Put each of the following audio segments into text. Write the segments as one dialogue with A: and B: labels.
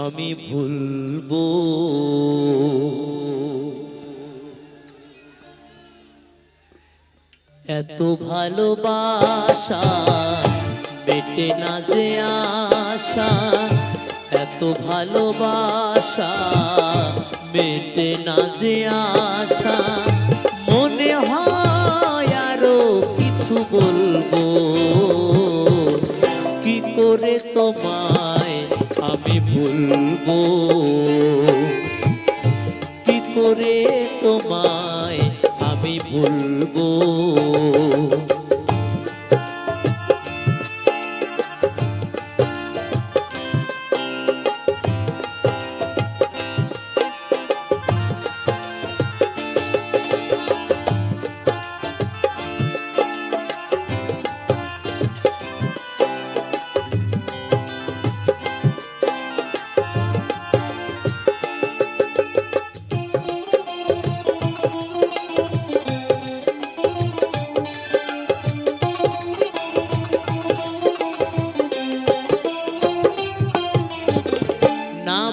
A: আমি ভুলবো। এত ভালোবাসা বেটে না যে আশা এত ভালোবাসা মেটে না যে আশা। মনে হয় আরও কিছু বলব। কি করে তোমায় করে তোমায় আমি ভুলবো।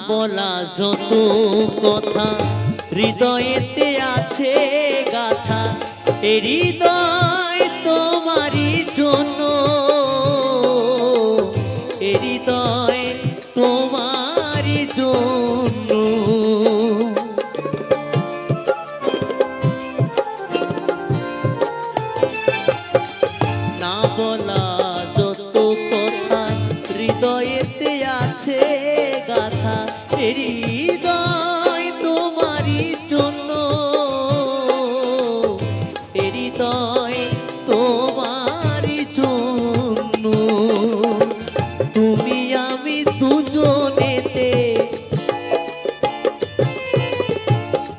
A: বলা যত কথা। হৃদয়েতে আছে গাথা। এ হৃদয় হৃদয় তোমার জন্য। তুমি আমি দুজনেতে।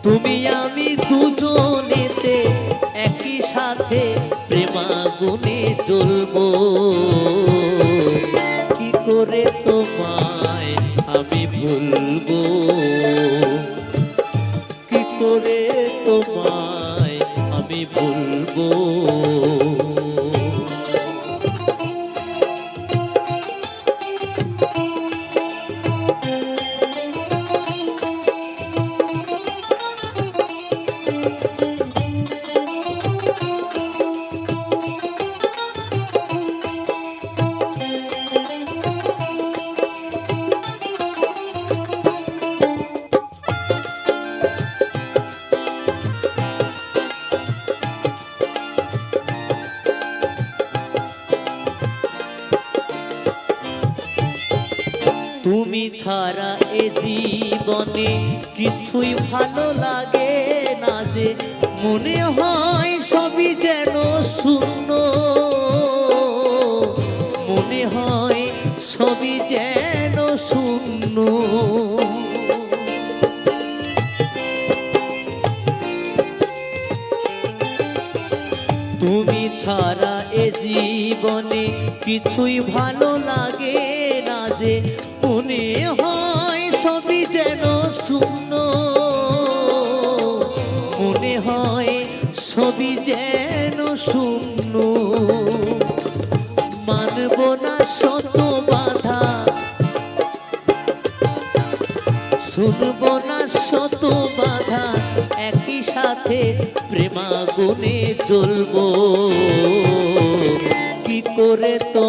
A: তুমি আমি দুজনেতে একই সাথে প্রেমাগুনে জ্বলবো। Oh. তুমি ছাড়া এ জীবনে কিছুই ভালো লাগে না যে মনে হয় সবই যেন শূন্য। মনে হয় সবই যেন শূন্য। তুমি ছাড়া এ জীবনে কিছুই ভালো লাগে না যে মনে হয় সবই যেন শূন্য। মনে হয় সবই যেন শূন্য। মানব না শত বাধা। শুনব না শত বাধা। একই সাথে প্রেমাগুনে জ্বলব। কি করে তোমায়